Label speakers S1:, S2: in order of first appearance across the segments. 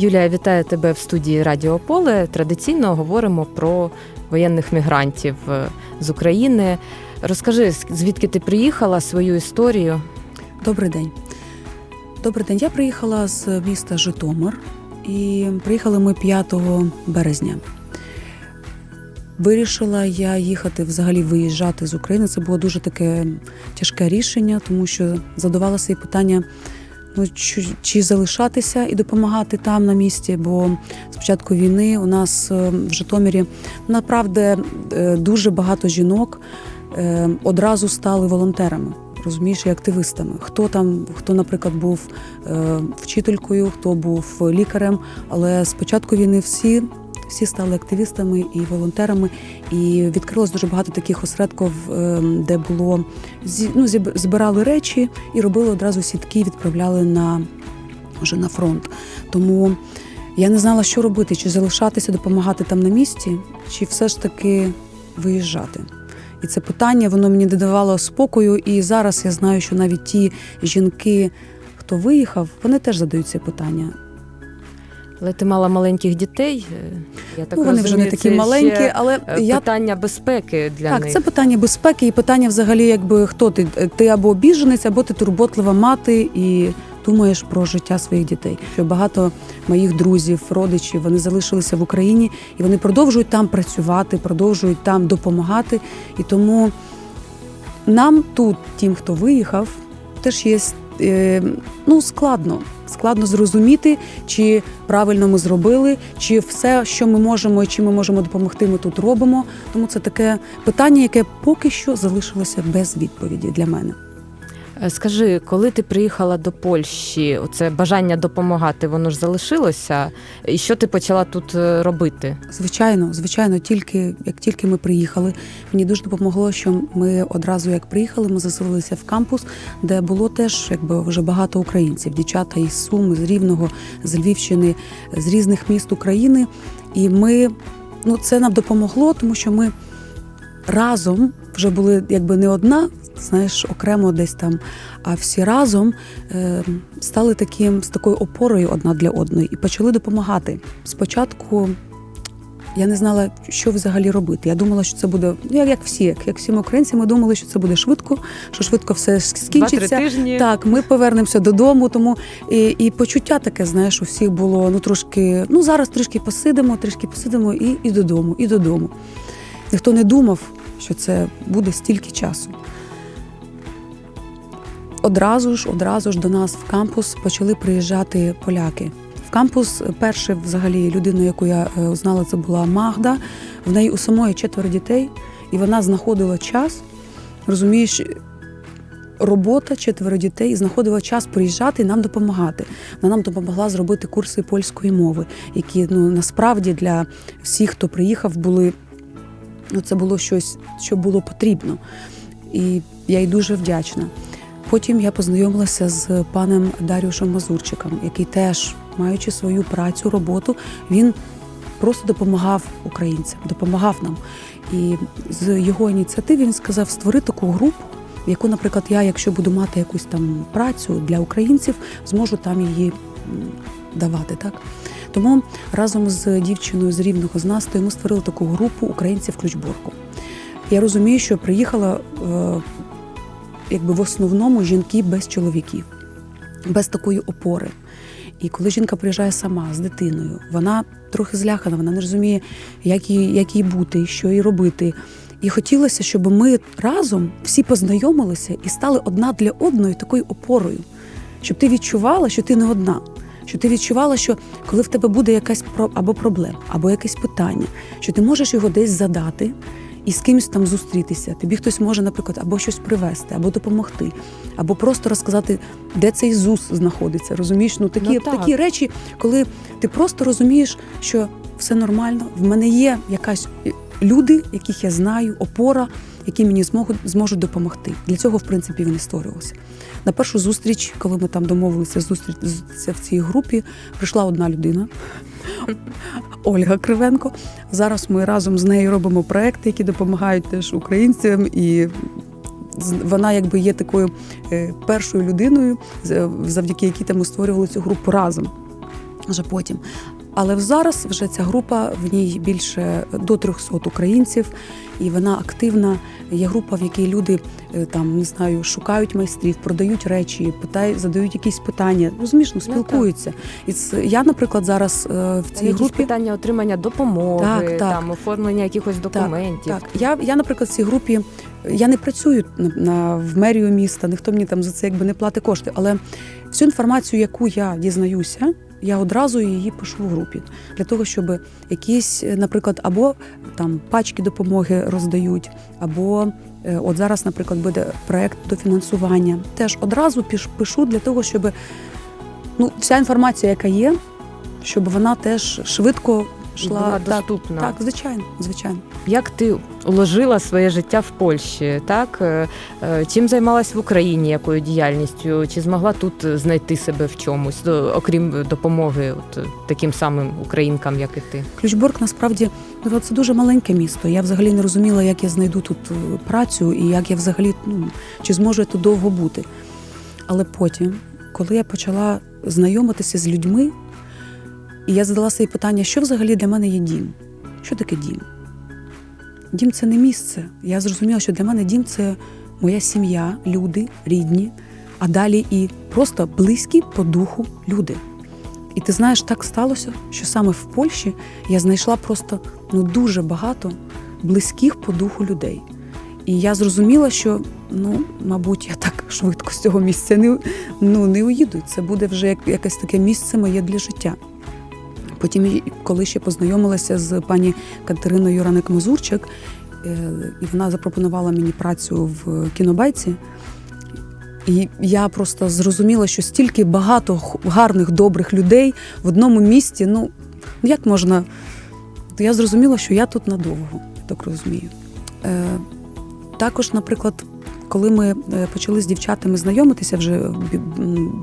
S1: Юлія, вітаю тебе в студії Радіо Поле. Традиційно говоримо про воєнних мігрантів е, з України. Розкажи, звідки ти приїхала, свою історію.
S2: Добрий день. Добрий день. Я приїхала з міста Житомир і приїхали ми 5 березня. Вирішила я їхати взагалі виїжджати з України. Це було дуже таке тяжке рішення, тому що задавалося і питання: ну чи, чи залишатися і допомагати там на місці. Бо з початку війни у нас е, в Житомирі направду е, дуже багато жінок е, одразу стали волонтерами. Розумієш, і активистами. Хто там, хто, наприклад, був вчителькою, хто був лікарем, але з початку війни всі, всі стали активістами і волонтерами, і відкрилось дуже багато таких осередків, е, де було ну, збирали речі і робили одразу сітки, відправляли на вже на фронт. Тому я не знала, що робити: чи залишатися, допомагати там на місці, чи все ж таки виїжджати. І це питання воно мені не давало спокою. І зараз я знаю, що навіть ті жінки, хто виїхав, вони теж задають це питання.
S1: Але ти мала маленьких дітей. е, Я так
S2: ну, вони вже не такі маленькі, але
S1: е,
S2: я
S1: питання безпеки для
S2: так,
S1: них.
S2: це питання безпеки і питання взагалі, якби хто ти? Ти або біженець, або ти турботлива мати і думаєш про життя своїх дітей. Що багато моїх друзів, родичів вони залишилися в Україні і вони продовжують там працювати, продовжують там допомагати. І тому нам тут, тим, хто виїхав, теж є ну, складно. Складно зрозуміти, чи правильно ми зробили, чи все, що ми можемо і чи ми можемо допомогти, ми тут робимо. Тому це таке питання, яке поки що залишилося без відповіді для мене.
S1: Скажи, коли ти приїхала до Польщі, оце бажання допомагати, воно ж залишилося. І що ти почала тут е, робити?
S2: Звичайно, звичайно, тільки як тільки ми приїхали, мені дуже допомогло, що ми одразу як приїхали, ми заселилися в кампус, де було теж якби вже багато українців, дівчата із Сум, з Рівного, з Львівщини, з різних міст України. І ми ну це нам допомогло, тому що ми разом вже були якби не одна, знаєш, окремо десь там, а всі разом е, стали таким з такою опорою одна для одної і почали допомагати. Спочатку я не знала, що взагалі робити. Я думала, що це буде ну, як всі, як, як всі ми українці. Ми думали, що це буде швидко, що швидко все скінчиться.
S1: Два-три тижні.
S2: Так, ми повернемося додому. Тому і, і почуття таке, знаєш, у всіх було ну трошки. Ну зараз трішки посидимо, трішки посидимо і, і додому, і додому. Ніхто не думав, що це буде стільки часу. Одразу ж, одразу ж до нас в кампус почали приїжджати поляки. В кампус перше, взагалі, людину, яку я е, узнала, це була Магда. В неї у самої четверо дітей, і вона знаходила час. Розумієш, робота, четверо дітей, знаходила час приїжджати і нам допомагати. Вона нам допомогла зробити курси польської мови, які ну насправді для всіх, хто приїхав, були ну, це було щось, що було потрібно. І я їй дуже вдячна. Потім я познайомилася з паном Даріушем Мазурчиком, який теж, маючи свою працю, роботу, він просто допомагав українцям, допомагав нам. І з його ініціативи він сказав створити таку групу, яку, наприклад, я, якщо буду мати якусь там працю для українців, зможу там її давати. Так? Тому разом з дівчиною з рівного з Настою ми створили таку групу українців Ключборку. Я розумію, що приїхала е, якби в основному жінки без чоловіків, без такої опори. І коли жінка приїжджає сама з дитиною, вона трохи злякана, вона не розуміє, як їй, як їй бути, що їй робити. І хотілося, щоб ми разом всі познайомилися і стали одна для одної такою опорою, щоб ти відчувала, що ти не одна. Що ти відчувала, що коли в тебе буде якась про- або проблема, або якесь питання, що ти можеш його десь задати і з кимось там зустрітися. Тобі хтось може, наприклад, або щось привезти, або допомогти, або просто розказати, де цей ЗУС знаходиться. Розумієш? Ну такі,
S1: Ну, так.
S2: такі речі, коли ти просто розумієш, що все нормально, в мене є якась люди, яких я знаю, опора, які мені зможуть, зможуть допомогти. Для цього, в принципі, він і створювався. На першу зустріч, коли ми там домовилися зустрітися в цій групі, прийшла одна людина. Ольга Кривенко. Зараз ми разом з нею робимо проекти, які допомагають теж українцям, і вона якби є такою е, першою людиною, завдяки якій ми створювали цю групу разом. вже потім. Але зараз вже ця група в ній більше до 300 українців, і вона активна. Є група, в якій люди е, там не знаю, шукають майстрів, продають речі, питають, задають якісь питання. Ну,
S1: так.
S2: спілкуються. І я, наприклад, зараз е, в цій
S1: Якісь
S2: групі.
S1: питання отримання допомоги,
S2: Так, так.
S1: там оформлення якихось документів.
S2: Так, я, я, наприклад, в цій групі я не працюю на, на в мерію міста, ніхто мені там за це якби не платить кошти. Але всю інформацію, яку я дізнаюся, я одразу її пишу в групі для того, щоб якісь, е, наприклад, або там пачки допомоги роздають, або е, от зараз, наприклад, буде проект дофінансування. Теж одразу пишу для того, щоб ну, вся інформація, яка є, щоб вона теж швидко йшла.
S1: Була
S2: Так,
S1: доступна.
S2: так, звичайно, звичайно.
S1: Як ти уложила своє життя в Польщі? Так Е, е, чим займалась в Україні, якою діяльністю? Чи змогла тут знайти себе в чомусь, окрім допомоги, от таким самим українкам, як і ти?
S2: Ключборг насправді ну, це дуже маленьке місто. Я взагалі не розуміла, як я знайду тут е, працю і як я взагалі ну, чи зможу я тут довго бути. Але потім, коли я почала знайомитися з людьми, і я задала собі питання, що взагалі для мене є дім? Що таке дім? Дім це не місце. Я зрозуміла, що для мене дім це моя сім'я, люди, рідні, а далі і просто близькі по духу люди. І ти знаєш, так сталося, що саме в Польщі я знайшла просто ну дуже багато близьких по духу людей. І я зрозуміла, що ну, мабуть, я так швидко з цього місця не, ну, не уїду. Це буде вже як, якесь таке місце моє для життя. Потім, коли ще познайомилася з пані Катериною Раник Мазурчик, е, і вона запропонувала мені працю в кінобайці. І я просто зрозуміла, що стільки багато гарних, добрих людей в одному місті. Ну як можна? Я зрозуміла, що я тут надовго, так розумію. Е, також, наприклад, коли ми е, почали з дівчатами знайомитися вже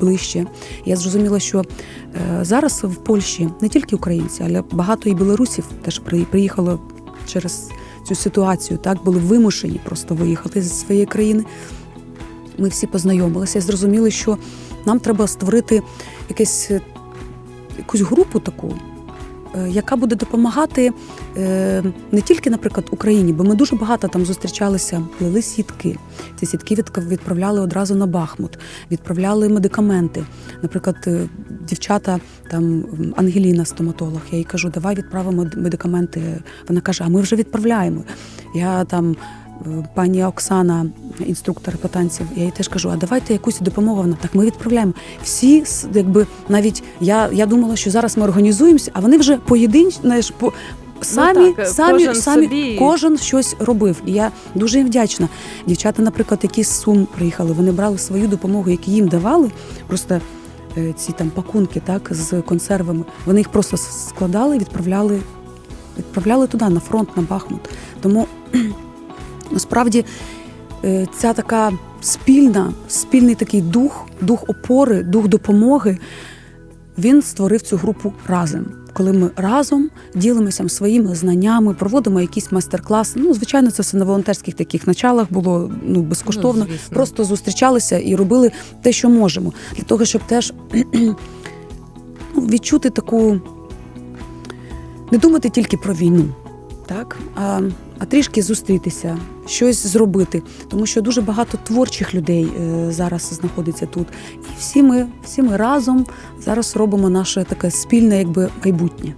S2: ближче, я зрозуміла, що е, зараз в Польщі не тільки українці, але багато і білорусів теж при- приїхало через цю ситуацію. Так були вимушені просто виїхати зі своєї країни. Ми всі познайомилися і зрозуміли, що нам треба створити якесь, е, якусь групу таку, яка буде допомагати е, не тільки, наприклад, Україні, бо ми дуже багато там зустрічалися, плели сітки. Ці сітки від- відправляли одразу на Бахмут, відправляли медикаменти. Наприклад, е, дівчата, там Ангеліна, стоматолог, я їй кажу, давай відправимо медикаменти. Вона каже, а ми вже відправляємо. Я там. Пані Оксана, інструктор по танців, я їй теж кажу, а давайте якусь допомогу. Вона так ми відправляємо. Всі якби навіть я, я думала, що зараз ми організуємося, а вони вже поєдинч, знаєш, по самі,
S1: так,
S2: самі,
S1: кожен
S2: самі
S1: собі.
S2: кожен щось робив. І я дуже їм вдячна. Дівчата, наприклад, які з Сум приїхали, вони брали свою допомогу, яку їм давали. Просто е, ці там пакунки, так, з консервами. Вони їх просто складали, відправляли, відправляли туди, на фронт, на Бахмут. Тому насправді е, ця така спільна, спільний такий дух, дух опори, дух допомоги, він створив цю групу разом. Коли ми разом ділимося своїми знаннями, проводимо якісь майстер-класи. Ну, звичайно, це все на волонтерських таких началах було ну безкоштовно.
S1: Ну.
S2: Просто зустрічалися і робили те, що можемо, для того, щоб теж ну, відчути таку, не думати тільки про війну, так? А, а трішки зустрітися, щось зробити. Тому що дуже багато творчих людей е, зараз знаходиться тут. І всі ми, всі ми разом зараз робимо наше таке спільне якби майбутнє.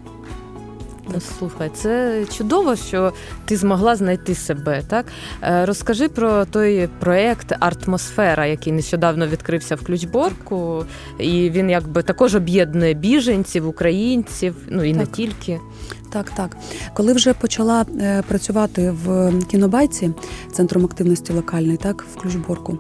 S1: Ну, слухай, це чудово, що ти змогла знайти себе. Так Е, розкажи про той проект Артмосфера, який нещодавно відкрився в Ключборку, і він якби також об'єднує біженців, українців, ну і не тільки.
S2: Так, так. Коли вже почала е, працювати в кінобайці, центром активності локальної, так, в Ключборку.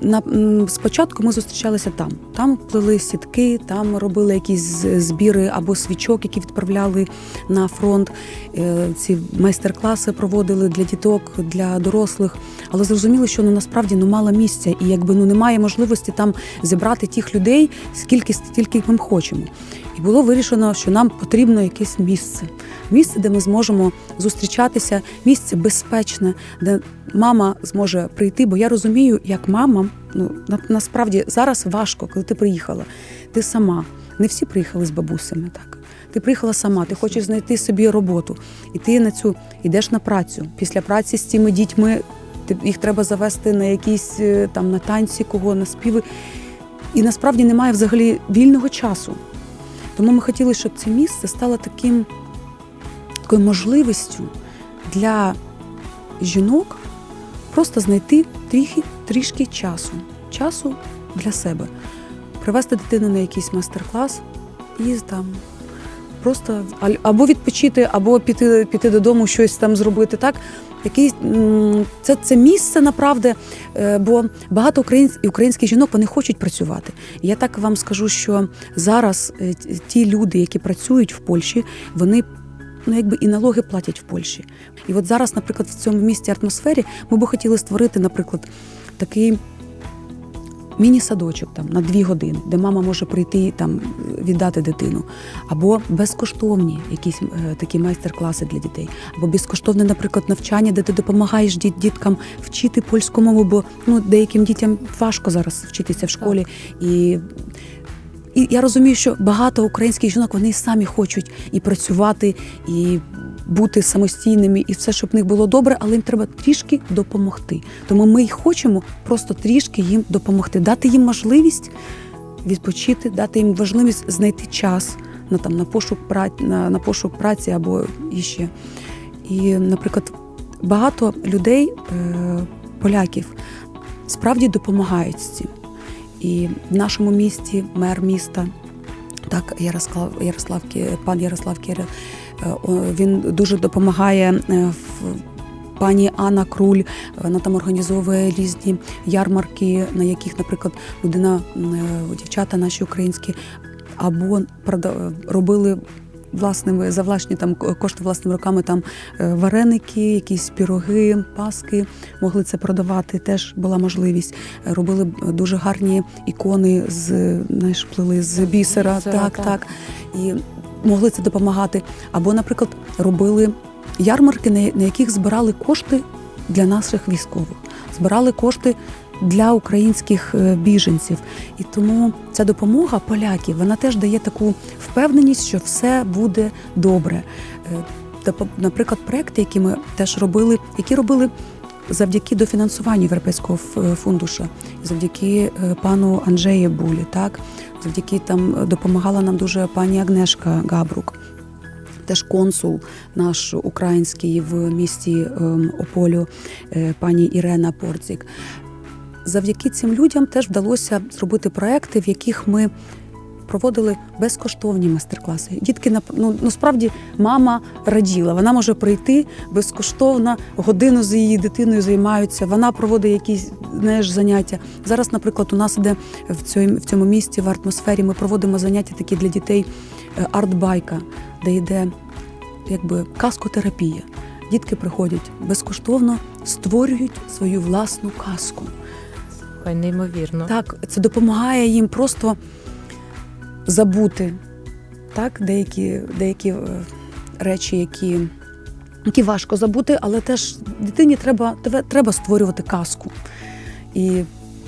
S2: На, спочатку ми зустрічалися там. Там плели сітки, там робили якісь збіри або свічок, які відправляли на фронт. Е, ці майстер-класи проводили для діток, для дорослих. Але зрозуміло, що ну насправді ну мало місця, і якби ну немає можливості там зібрати тих людей, скільки стільки ми хочемо. І було вирішено, що нам потрібно якесь місце. Місце, де ми зможемо зустрічатися, місце безпечне, де мама зможе прийти. Бо я розумію, як мама, ну на, насправді зараз важко, коли ти приїхала. ти сама. Не всі приїхали з бабусями, так. Ти приїхала сама, ти хочеш знайти собі роботу, і ти на цю йдеш на працю. Після праці з цими дітьми ти, їх треба завести на якісь е, там на танці, кого на співи. І насправді немає взагалі вільного часу. Тому ми хотіли, щоб це місце стало таким такою можливістю для жінок просто знайти трішки, трішки часу, часу для себе, привезти дитину на якийсь майстер-клас і там просто або відпочити, або піти, піти додому, щось там зробити. Так, якийсь м, це, це місце направде, е, бо багато українсь, українських жінок вони хочуть працювати. Я так вам скажу, що зараз е, ті люди, які працюють в Польщі, вони ну якби і налоги платять в Польщі. І от зараз, наприклад, в цьому місті атмосфері ми би хотіли створити, наприклад, такий. Міні-садочок там на дві години, де мама може прийти там віддати дитину, або безкоштовні якісь е, такі майстер-класи для дітей, або безкоштовне, наприклад, навчання, де ти допомагаєш діт, діткам вчити польську мову, бо ну деяким дітям важко зараз вчитися в школі. І, і я розумію, що багато українських жінок вони самі хочуть і працювати, і бути самостійними, і все, щоб в них було добре, але їм треба трішки допомогти. Тому ми й хочемо просто трішки їм допомогти, дати їм можливість відпочити, дати їм можливість знайти час на там на пошук праці, на, на пошук праці або іще. І, наприклад, багато людей, е, поляків, справді допомагають цим. І в нашому місті мер міста, так, Ярослав, Ярослав, пан Ярослав Кірил, він дуже допомагає е, в. Пані Анна Круль вона там організовує різні ярмарки, на яких, наприклад, людина, е, дівчата наші українські, або робили власними за власні там кошти власними руками там е, вареники, якісь піроги, паски могли це продавати. Теж була можливість. Е, Робили дуже гарні ікони з знаєш, плели з бісера.
S1: Бісера,
S2: так,
S1: так.
S2: так. І могли це допомагати. Або, наприклад, робили ярмарки, на яких збирали кошти для наших військових, збирали кошти для українських е, біженців. І тому ця допомога поляків вона теж дає таку впевненість, що все буде добре. Е, Наприклад, проекти, які ми теж робили, які робили. Завдяки дофінансуванню Європейського ф- фундуша, завдяки е, пану Анджеї Булі, так завдяки там е, допомагала нам дуже пані Агнешка Габрук, теж консул наш український в місті ем, Ополю, е, пані Ірена Порцік. Завдяки цим людям теж вдалося зробити проекти, в яких ми проводили безкоштовні майстер-класи. Дітки ну, ну справді мама раділа. Вона може прийти безкоштовно, годину з її дитиною займаються. Вона проводить якісь знаєш, заняття. Зараз, наприклад, у нас іде в цьому, в цьому місті в атмосфері. Ми проводимо заняття такі для дітей е, арт-байка, де йде якби казкотерапія. Дітки приходять безкоштовно, створюють свою власну казку.
S1: Неймовірно.
S2: Так, це допомагає їм просто забути так, деякі, деякі е, речі, які, які важко забути, але теж дитині треба, треба створювати казку. І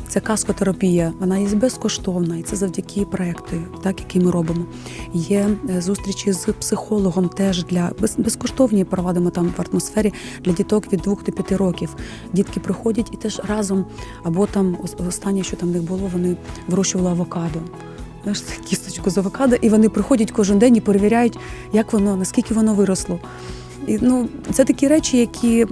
S2: ця казкотерапія, вона є безкоштовна, і це завдяки проекту, так, який ми робимо. Є е, зустрічі з психологом теж для без, безкоштовні проводимо там в атмосфері для діток від 2 до 5 років. Дітки приходять і теж разом, або там ос- останнє, що там в них було, вони вирощували авокадо. Знаєш, кісточку з авокадо, і вони приходять кожен день і перевіряють, як воно, наскільки воно виросло. І, ну, це такі речі, які.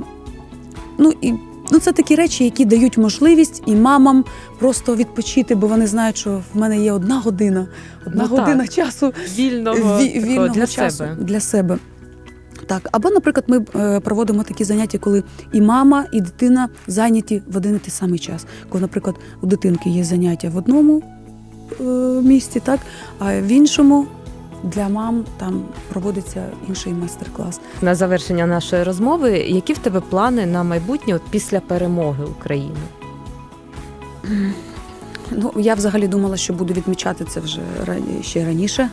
S2: Ну, і, ну, це такі речі, які дають можливість і мамам просто відпочити, бо вони знають, що в мене є одна година, одна
S1: Ну, так.
S2: година часу
S1: Вільного,
S2: ві- вільного
S1: для
S2: часу
S1: себе.
S2: для себе. Так, або, наприклад, ми е, проводимо такі заняття, коли і мама, і дитина зайняті в один і той самий час. Коли, наприклад, у дитинки є заняття в одному е, місці, так, а в іншому для мам там проводиться інший майстер-клас.
S1: На завершення нашої розмови, які в тебе плани на майбутнє от після перемоги України?
S2: Ну, я взагалі думала, що буду відмічати це вже ще раніше.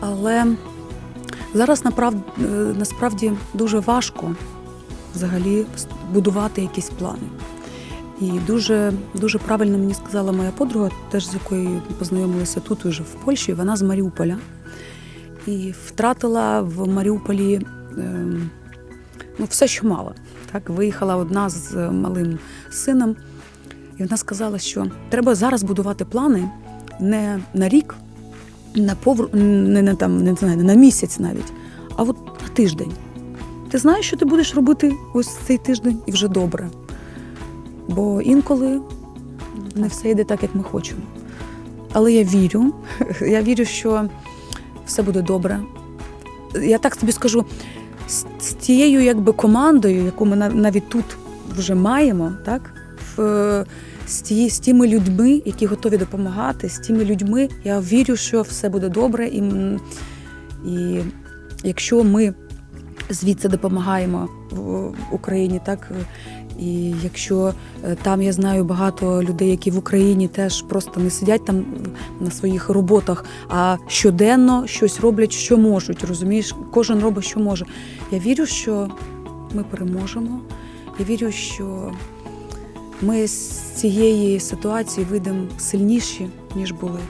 S2: Але зараз направ... е, насправді дуже важко взагалі будувати якісь плани. І дуже, дуже правильно мені сказала моя подруга, теж з якою познайомилися тут, уже в Польщі. Вона з Маріуполя і втратила в Маріуполі ем, ну, все, що мала. Так, виїхала одна з малим сином, і вона сказала, що треба зараз будувати плани не на рік, на повр... не, не, там, не, знаю, на місяць навіть, а от на тиждень. Ти знаєш, що ти будеш робити ось цей тиждень і вже добре. Бо інколи не все йде так, як ми хочемо. Але я вірю, я вірю, що все буде добре. Я так тобі скажу, з, тією якби командою, яку ми навіть тут вже маємо, так? В, з, тії, з тими людьми, які готові допомагати, з тими людьми, я вірю, що все буде добре. І, і якщо ми звідси допомагаємо в Україні, так і якщо е, там я знаю багато людей, які в Україні теж просто не сидять там на своїх роботах, а щоденно щось роблять, що можуть. Розумієш, кожен робить, що може. Я вірю, що ми переможемо. Я вірю, що ми з цієї ситуації вийдемо сильніші, ніж були.